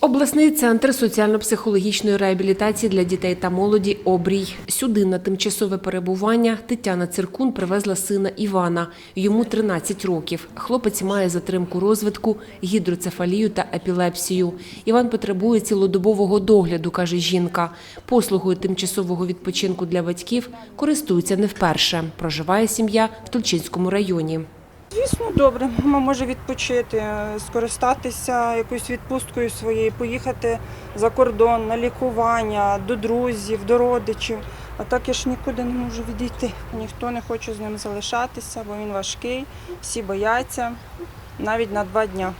Обласний центр соціально-психологічної реабілітації для дітей та молоді Обрій. Сюди на тимчасове перебування Тетяна Циркун привезла сина Івана. Йому 13 років. Хлопець має затримку розвитку, гідроцефалію та епілепсію. Іван потребує цілодобового догляду, каже жінка. Послугою тимчасового відпочинку для батьків користуються не вперше. Проживає сім'я в Тульчинському районі. Звісно, добре. Мама може відпочити, скористатися якоюсь відпусткою своєю, поїхати за кордон на лікування, до друзів, до родичів. А так я ж нікуди не можу відійти. Ніхто не хоче з ним залишатися, бо він важкий, всі бояться навіть на два дня.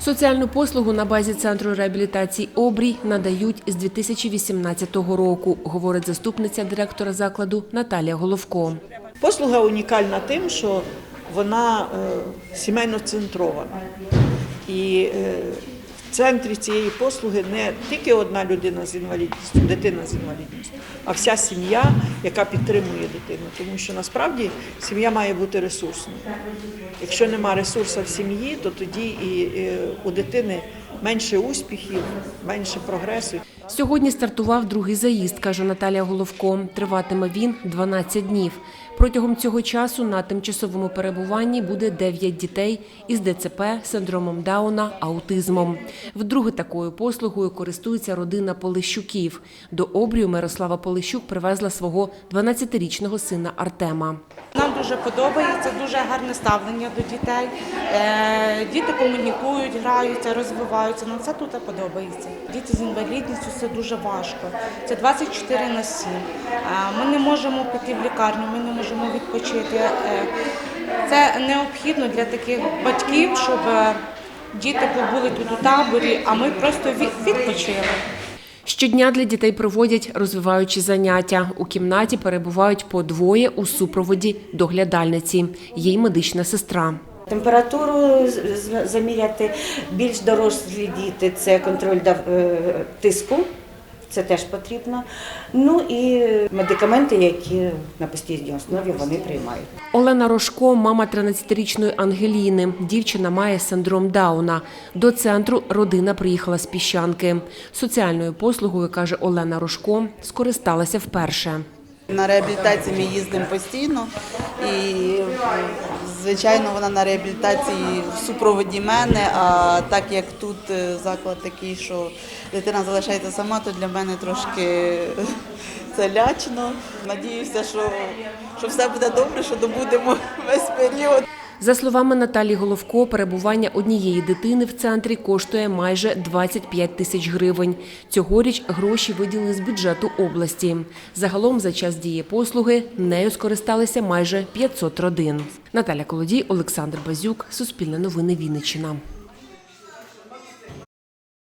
Соціальну послугу на базі центру реабілітації Обрій надають з 2018 року, говорить заступниця директора закладу Наталія Головко. Послуга унікальна тим, що вона е, сімейно центрована. І е, в центрі цієї послуги не тільки одна людина з інвалідністю, дитина з інвалідністю, а вся сім'я, яка підтримує дитину. Тому що насправді сім'я має бути ресурсною. Якщо нема ресурсу в сім'ї, то тоді і е, у дитини менше успіхів, менше прогресу. Сьогодні стартував другий заїзд, каже Наталія Головко. Триватиме він 12 днів. Протягом цього часу на тимчасовому перебуванні буде 9 дітей із ДЦП, синдромом Дауна, аутизмом. Вдруге такою послугою користується родина Полищуків. До обрію Мирослава Полищук привезла свого 12-річного сина Артема. Нам дуже подобається, дуже гарне ставлення до дітей. Е, Діти комунікують, граються, розвиваються. Нам це тут подобається. Діти з інвалідністю це дуже важко. Це 24 на 7. Е, Ми не можемо піти в лікарню, ми не можемо відпочити. Е, Це необхідно для таких батьків, щоб діти побули тут у таборі, а ми просто відпочили. Щодня для дітей проводять розвиваючі заняття. У кімнаті перебувають по двоє у супроводі доглядальниці. їй медична сестра. Температуру заміряти більш дорослі діти це контроль е, тиску, це теж потрібно. Ну і медикаменти, які на постійній основі вони приймають. Олена Рожко, мама 13-річної Ангеліни. Дівчина має синдром Дауна. До центру родина приїхала з піщанки. Соціальною послугою, каже Олена Рожко, скористалася вперше. На реабілітації ми їздимо постійно, і звичайно вона на реабілітації в супроводі мене. А так як тут е, заклад такий, що дитина залишається сама, то для мене трошки це лячно. Надіюся, що, що все буде добре, що добудемо весь період. За словами Наталі Головко, перебування однієї дитини в центрі коштує майже 25 тисяч гривень. Цьогоріч гроші виділили з бюджету області. Загалом за час дії послуги нею скористалися майже 500 родин. Наталя Колодій, Олександр Базюк, Суспільне новини Вінниччина.